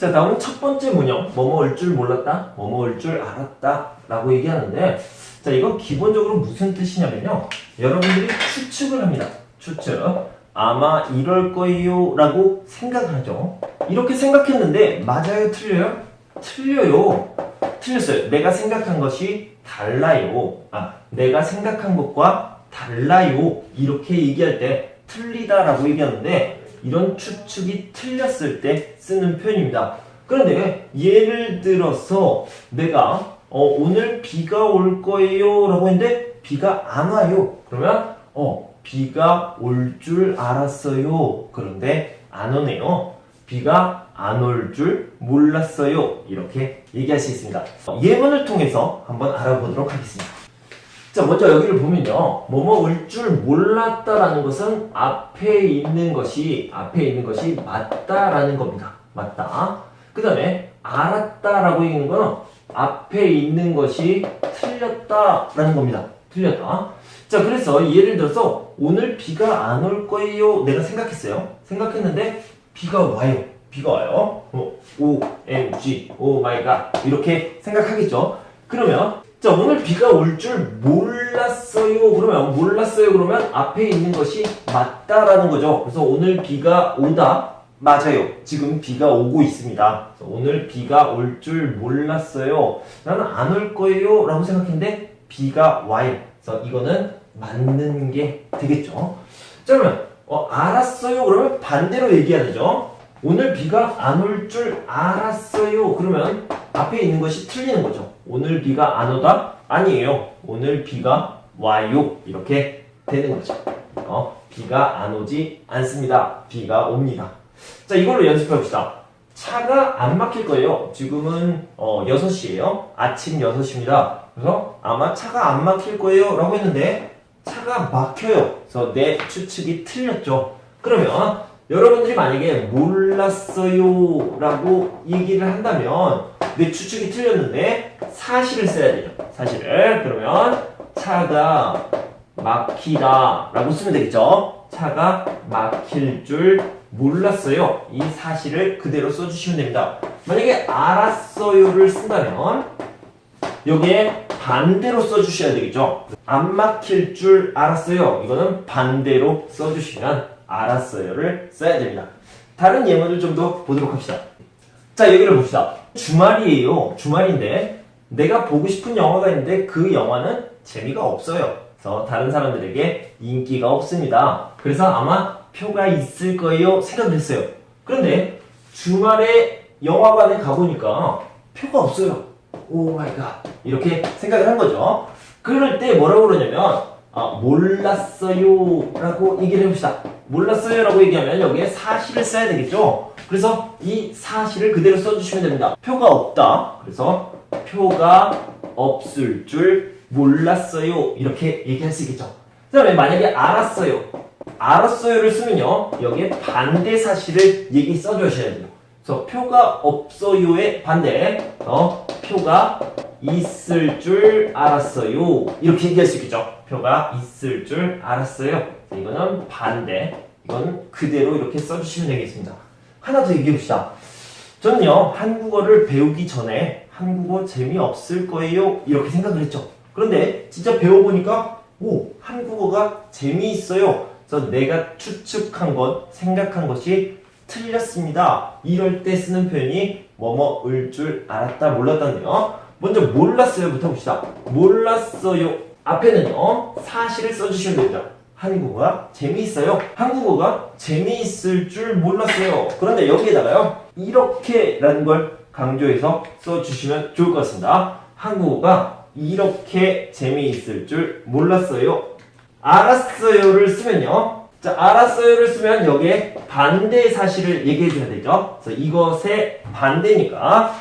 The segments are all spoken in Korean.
자, 다음 첫 번째 문형. 뭐뭐일 줄 몰랐다, 뭐뭐일 줄 알았다 라고 얘기하는데 자, 이건 기본적으로 무슨 뜻이냐면요. 여러분들이 추측을 합니다. 추측. 아마 이럴 거예요 라고 생각하죠. 이렇게 생각했는데 맞아요, 틀려요? 틀려요. 틀렸어요. 내가 생각한 것이 달라요. 아, 내가 생각한 것과 달라요. 이렇게 얘기할 때 틀리다 라고 얘기하는데 이런 추측이 틀렸을 때 쓰는 표현입니다. 그런데 예를 들어서 내가 어, 오늘 비가 올 거예요 라고 했는데 비가 안 와요. 그러면 어, 비가 올 줄 알았어요. 그런데 안 오네요. 비가 안 올 줄 몰랐어요. 이렇게 얘기할 수 있습니다. 어, 예문을 통해서 한번 알아보도록 하겠습니다. 자, 먼저 여기를 보면요. 뭐뭐 올 줄 몰랐다라는 것은 앞에 있는 것이, 앞에 있는 것이 맞다라는 겁니다. 맞다. 그 다음에 알았다라고 얘기하는 거는 앞에 있는 것이 틀렸다라는 겁니다. 틀렸다. 자, 그래서 예를 들어서 오늘 비가 안 올 거예요. 내가 생각했어요. 생각했는데 비가 와요. 비가 와요. 어, O, M, G, 오 마이 갓. 이렇게 생각하겠죠. 그러면 자, 오늘 비가 올 줄 몰랐어요. 그러면 몰랐어요. 그러면 앞에 있는 것이 맞다라는 거죠. 그래서 오늘 비가 오다. 맞아요. 지금 비가 오고 있습니다. 오늘 비가 올 줄 몰랐어요. 나는 안 올 거예요. 라고 생각했는데 비가 와요. 그래서 이거는 맞는 게 되겠죠. 자, 그러면 어, 알았어요. 그러면 반대로 얘기해야 되죠. 오늘 비가 안 올 줄 알았어요. 그러면 앞에 있는 것이 틀리는 거죠. 오늘 비가 안 오다? 아니에요. 오늘 비가 와요. 이렇게 되는 거죠. 어, 비가 안 오지 않습니다. 비가 옵니다. 자, 이걸로 연습해 봅시다. 차가 안 막힐 거예요. 지금은 어, 6시예요. 아침 6시입니다. 그래서 아마 차가 안 막힐 거예요. 라고 했는데 차가 막혀요. 그래서 내 추측이 틀렸죠. 그러면 여러분들이 만약에 몰랐어요 라고 얘기를 한다면 내 추측이 틀렸는데 사실을 써야 돼요. 사실을. 그러면 차가 막히다 라고 쓰면 되겠죠. 차가 막힐 줄 몰랐어요. 이 사실을 그대로 써주시면 됩니다. 만약에 알았어요를 쓴다면 여기에 반대로 써주셔야 되겠죠. 안 막힐 줄 알았어요. 이거는 반대로 써주시면 알았어요를 써야 됩니다. 다른 예문을 좀 더 보도록 합시다. 자, 여기를 봅시다. 주말이에요. 주말인데 내가 보고 싶은 영화가 있는데 그 영화는 재미가 없어요. 그래서 다른 사람들에게 인기가 없습니다. 그래서 아마 표가 있을 거예요 생각을 했어요. 그런데 주말에 영화관에 가보니까 표가 없어요. 오 마이 갓. 이렇게 생각을 한 거죠. 그럴 때 뭐라고 그러냐면 아, 몰랐어요 라고 얘기를 해봅시다. 몰랐어요 라고 얘기하면 여기에 사실을 써야 되겠죠. 그래서 이 사실을 그대로 써주시면 됩니다. 표가 없다. 그래서 표가 없을 줄 몰랐어요. 이렇게 얘기할 수 있겠죠. 그 다음에 만약에 알았어요. 알았어요를 쓰면요. 여기에 반대 사실을 얘기 써주셔야 돼요. 그래서 표가 없어요의 반대. 어, 표가 있을 줄 알았어요. 이렇게 얘기할 수 있겠죠. 표가 있을 줄 알았어요. 이거는 반대. 이건 그대로 이렇게 써주시면 되겠습니다. 하나 더 얘기해 봅시다. 저는요, 한국어를 배우기 전에 한국어 재미없을 거예요. 이렇게 생각을 했죠. 그런데 진짜 배워보니까, 오, 한국어가 재미있어요. 그래서 내가 추측한 것, 생각한 것이 틀렸습니다. 이럴 때 쓰는 표현이 뭐뭐을 줄 알았다, 몰랐다인데요. 먼저 몰랐어요부터 봅시다. 몰랐어요. 앞에는요, 사실을 써주시면 됩니다. 한국어가 재미있어요. 한국어가 재미있을 줄 몰랐어요. 그런데 여기에다가요, 이렇게라는 걸 강조해서 써주시면 좋을 것 같습니다. 한국어가 이렇게 재미있을 줄 몰랐어요. 알았어요를 쓰면요. 자, 알았어요를 쓰면 여기에 반대 사실을 얘기해 줘야 되죠. 그래서 이것의 반대니까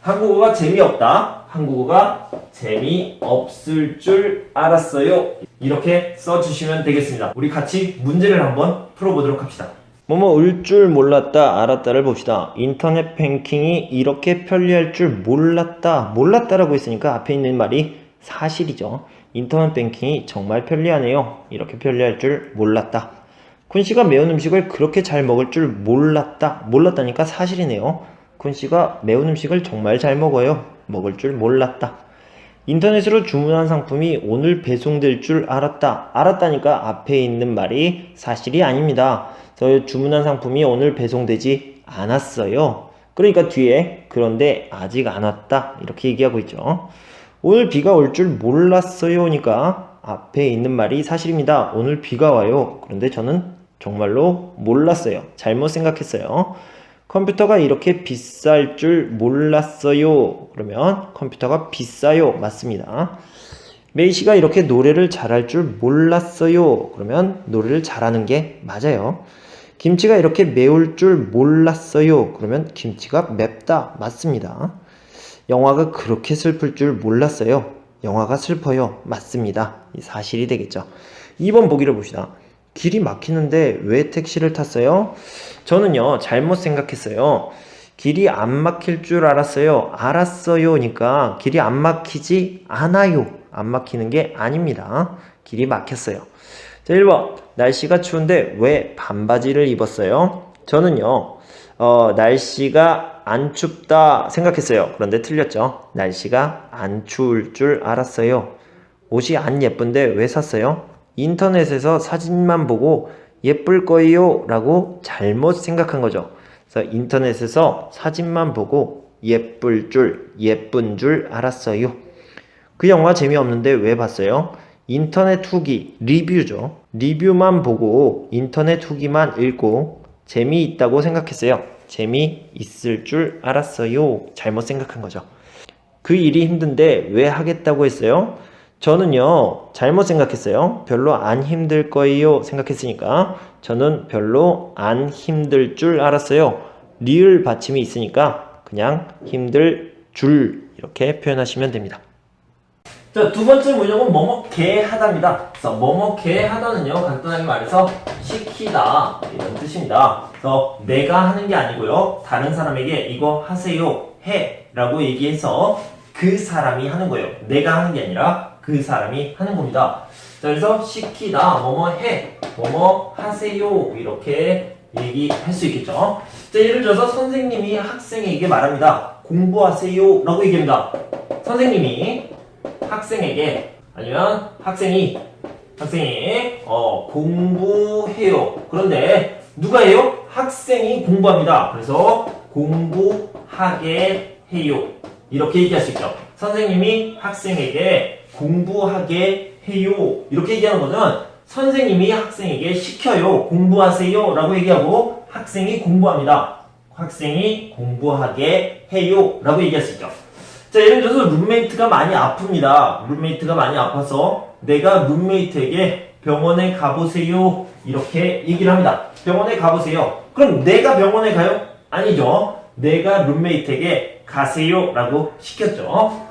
한국어가 재미없다. 한국어가 재미없을 줄 알았어요. 이렇게 써주시면 되겠습니다. 우리 같이 문제를 한번 풀어보도록 합시다. 뭐뭐 올 줄 몰랐다 알았다를 봅시다. 인터넷 뱅킹이 이렇게 편리할 줄 몰랐다 몰랐다라고 했으니까 앞에 있는 말이 사실이죠. 인터넷 뱅킹이 정말 편리하네요. 이렇게 편리할 줄 몰랐다. 군 씨가 매운 음식을 그렇게 잘 먹을 줄 몰랐다. 몰랐다니까 사실이네요. 군 씨가 매운 음식을 정말 잘 먹어요. 먹을 줄 몰랐다. 인터넷으로 주문한 상품이 오늘 배송될 줄 알았다. 알았다니까 앞에 있는 말이 사실이 아닙니다. 저 주문한 상품이 오늘 배송되지 않았어요. 그러니까 뒤에 그런데 아직 안 왔다. 이렇게 얘기하고 있죠. 오늘 비가 올 줄 몰랐어요니까 앞에 있는 말이 사실입니다. 오늘 비가 와요. 그런데 저는 정말로 몰랐어요. 잘못 생각했어요. 컴퓨터가 이렇게 비쌀 줄 몰랐어요. 그러면 컴퓨터가 비싸요. 맞습니다. 메이 씨가 이렇게 노래를 잘할 줄 몰랐어요. 그러면 노래를 잘하는 게 맞아요. 김치가 이렇게 매울 줄 몰랐어요. 그러면 김치가 맵다. 맞습니다. 영화가 그렇게 슬플 줄 몰랐어요. 영화가 슬퍼요. 맞습니다. 이 사실이 되겠죠. 2번 보기를 봅시다. 길이 막히는데 왜 택시를 탔어요? 저는요, 잘못 생각했어요. 길이 안 막힐 줄 알았어요. 알았어요니까 길이 안 막히지 않아요. 안 막히는 게 아닙니다. 길이 막혔어요. 자, 1번. 날씨가 추운데 왜 반바지를 입었어요? 저는요, 어, 날씨가 안 춥다 생각했어요. 그런데 틀렸죠. 날씨가 안 추울 줄 알았어요. 옷이 안 예쁜데 왜 샀어요? 인터넷에서 사진만 보고 예쁠 거예요 라고 잘못 생각한 거죠. 그래서 인터넷에서 사진만 보고 예쁠 줄, 예쁜 줄 알았어요. 그 영화 재미없는데 왜 봤어요? 인터넷 후기, 리뷰죠. 리뷰만 보고 인터넷 후기만 읽고 재미있다고 생각했어요. 재미있을 줄 알았어요. 잘못 생각한 거죠. 그 일이 힘든데 왜 하겠다고 했어요? 저는요, 잘못 생각했어요. 별로 안 힘들 거예요. 생각했으니까. 저는 별로 안 힘들 줄 알았어요. 리을 받침이 있으니까 그냥 힘들 줄 이렇게 표현하시면 됩니다. 자, 두 번째 문형은 뭐뭐게 하다입니다. 그래서 뭐뭐게 하다는요, 간단하게 말해서 시키다 이런 뜻입니다. 그래서 내가 하는 게 아니고요, 다른 사람에게 이거 하세요, 해 라고 얘기해서 그 사람이 하는 거예요. 내가 하는 게 아니라 그 사람이 하는 겁니다. 자, 그래서 시키다, 뭐뭐 해, 뭐뭐 하세요 이렇게 얘기할 수 있겠죠. 자, 예를 들어서 선생님이 학생에게 말합니다. 공부하세요 라고 얘기합니다. 선생님이 학생에게 아니면 학생이 학생이 어, 공부해요. 그런데 누가 해요? 학생이 공부합니다. 그래서 공부하게 해요. 이렇게 얘기할 수 있죠. 선생님이 학생에게 공부하게 해요. 이렇게 얘기하는 거는 선생님이 학생에게 시켜요. 공부하세요. 라고 얘기하고 학생이 공부합니다. 학생이 공부하게 해요. 라고 얘기할 수 있죠. 자, 예를 들어서 룸메이트가 많이 아픕니다. 룸메이트가 많이 아파서 내가 룸메이트에게 병원에 가보세요. 이렇게 얘기를 합니다. 병원에 가보세요. 그럼 내가 병원에 가요? 아니죠. 내가 룸메이트에게 가세요. 라고 시켰죠.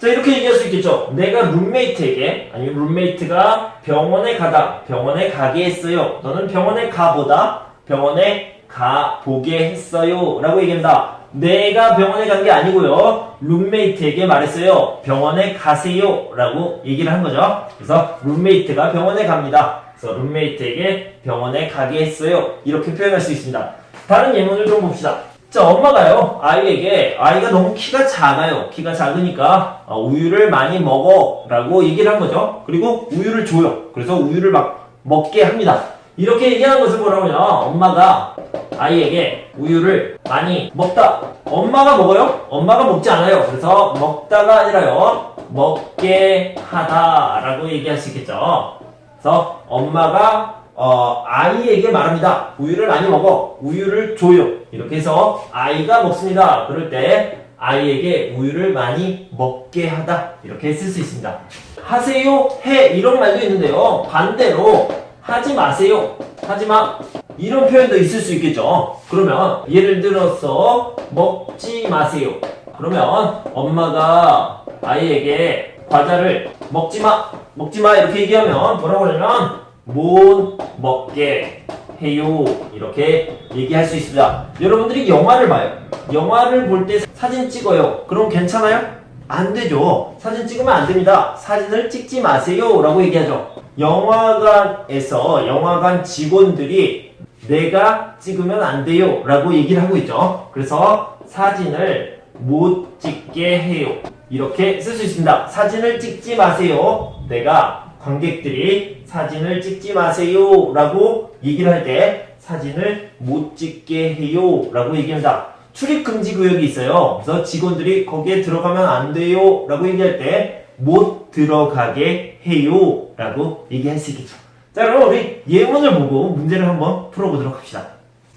자, 이렇게 얘기할 수 있겠죠. 내가 룸메이트에게, 아니면 룸메이트가 병원에 가다, 병원에 가게 했어요. 너는 병원에 가보다, 병원에 가보게 했어요. 라고 얘기합니다. 내가 병원에 간 게 아니고요. 룸메이트에게 말했어요. 병원에 가세요. 라고 얘기를 한 거죠. 그래서 룸메이트가 병원에 갑니다. 그래서 룸메이트에게 병원에 가게 했어요. 이렇게 표현할 수 있습니다. 다른 예문을 좀 봅시다. 자, 엄마가요, 아이에게, 아이가 너무 키가 작아요. 키가 작으니까, 어, 우유를 많이 먹어. 라고 얘기를 한 거죠. 그리고 우유를 줘요. 그래서 우유를 막 먹게 합니다. 이렇게 얘기하는 것을 뭐라고 하냐. 엄마가 아이에게 우유를 많이 먹다. 엄마가 먹어요? 엄마가 먹지 않아요. 그래서 먹다가 아니라요. 먹게 하다. 라고 얘기할 수 있겠죠. 그래서 엄마가 어, 아이에게 말합니다. 우유를 많이 먹어. 우유를 줘요. 이렇게 해서 아이가 먹습니다. 그럴 때 아이에게 우유를 많이 먹게 하다. 이렇게 쓸 수 있습니다. 하세요, 해 이런 말도 있는데요. 반대로 하지 마세요. 하지 마. 이런 표현도 있을 수 있겠죠. 그러면 예를 들어서 먹지 마세요. 그러면 엄마가 아이에게 과자를 먹지 마, 먹지 마 이렇게 얘기하면 뭐라고 하냐면 못 먹게 해요. 이렇게 얘기할 수 있습니다. 여러분들이 영화를 봐요. 영화를 볼 때 사진 찍어요. 그럼 괜찮아요? 안 되죠. 사진 찍으면 안 됩니다. 사진을 찍지 마세요. 라고 얘기하죠. 영화관에서 영화관 직원들이 내가 찍으면 안 돼요. 라고 얘기를 하고 있죠. 그래서 사진을 못 찍게 해요. 이렇게 쓸 수 있습니다. 사진을 찍지 마세요. 내가 관객들이 사진을 찍지 마세요. 라고 얘기를 할 때 사진을 못 찍게 해요. 라고 얘기합니다. 출입 금지 구역이 있어요. 그래서 직원들이 거기에 들어가면 안 돼요. 라고 얘기할 때 못 들어가게 해요. 라고 얘기할 수 있겠죠. 자, 그럼 우리 예문을 보고 문제를 한번 풀어보도록 합시다.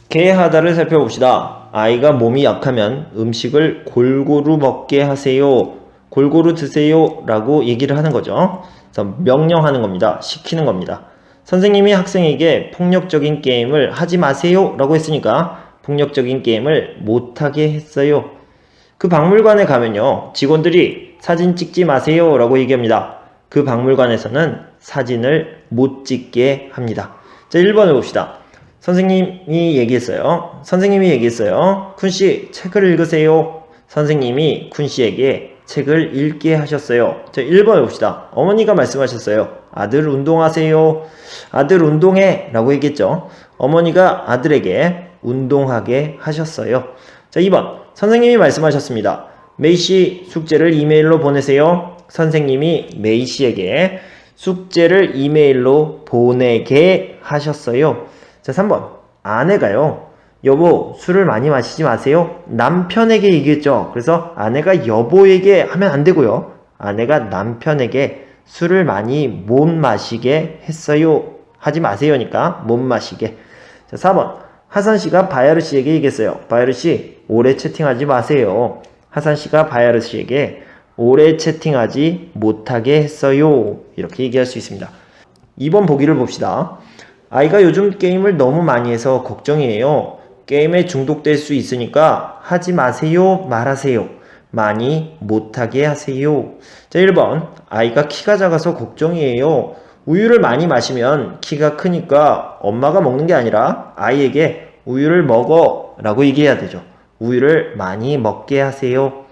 개하다를 살펴봅시다. 아이가 몸이 약하면 음식을 골고루 먹게 하세요. 골고루 드세요. 라고 얘기를 하는 거죠. 그래서 명령하는 겁니다. 시키는 겁니다. 선생님이 학생에게 폭력적인 게임을 하지 마세요. 라고 했으니까 폭력적인 게임을 못하게 했어요. 그 박물관에 가면요. 직원들이 사진 찍지 마세요. 라고 얘기합니다. 그 박물관에서는 사진을 못 찍게 합니다. 자, 1번을 봅시다. 선생님이 얘기했어요. 선생님이 얘기했어요. 쿤 씨, 책을 읽으세요. 선생님이 쿤 씨에게 책을 읽게 하셨어요. 자, 1번을 봅시다. 어머니가 말씀하셨어요. 아들 운동하세요. 아들 운동해. 라고 얘기했죠. 어머니가 아들에게 운동하게 하셨어요. 자, 2번. 선생님이 말씀하셨습니다. 메이 씨 숙제를 이메일로 보내세요. 선생님이 메이 씨에게 숙제를 이메일로 보내게 하셨어요. 자, 3번. 아내가요. 여보, 술을 많이 마시지 마세요. 남편에게 얘기했죠. 그래서 아내가 여보에게 하면 안 되고요. 아내가 남편에게 술을 많이 못 마시게 했어요. 하지 마세요니까 못 마시게. 자, 4번. 하산 씨가 바야르 씨에게 얘기했어요. 바야르 씨, 오래 채팅하지 마세요. 하산 씨가 바야르 씨에게 오래 채팅하지 못하게 했어요. 이렇게 얘기할 수 있습니다. 2번 보기를 봅시다. 아이가 요즘 게임을 너무 많이 해서 걱정이에요. 게임에 중독될 수 있으니까 하지 마세요, 말하세요. 많이 못하게 하세요. 자, 1번. 아이가 키가 작아서 걱정이에요. 우유를 많이 마시면 키가 크니까 엄마가 먹는 게 아니라 아이에게 우유를 먹어 라고 얘기해야 되죠. 우유를 많이 먹게 하세요.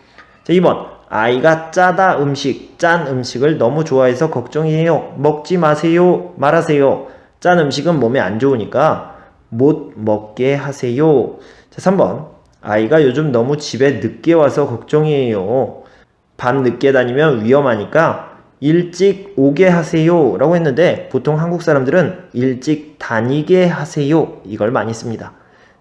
자, 2번. 아이가 짜다 음식, 짠 음식을 너무 좋아해서 걱정이에요. 먹지 마세요. 말하세요. 짠 음식은 몸에 안 좋으니까 못 먹게 하세요. 자, 3번. 아이가 요즘 너무 집에 늦게 와서 걱정이에요. 밤 늦게 다니면 위험하니까 일찍 오게 하세요. 라고 했는데 보통 한국 사람들은 일찍 다니게 하세요. 이걸 많이 씁니다.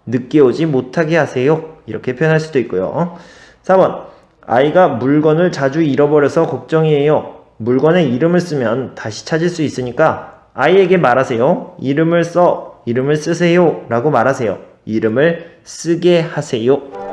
늦게 오지 못하게 하세요. 이렇게 표현할 수도 있고요. 4번. 아이가 물건을 자주 잃어버려서 걱정이에요. 물건에 이름을 쓰면 다시 찾을 수 있으니까 아이에게 말하세요. 이름을 써. 이름을 쓰세요. 라고 말하세요. 이름을 쓰게 하세요.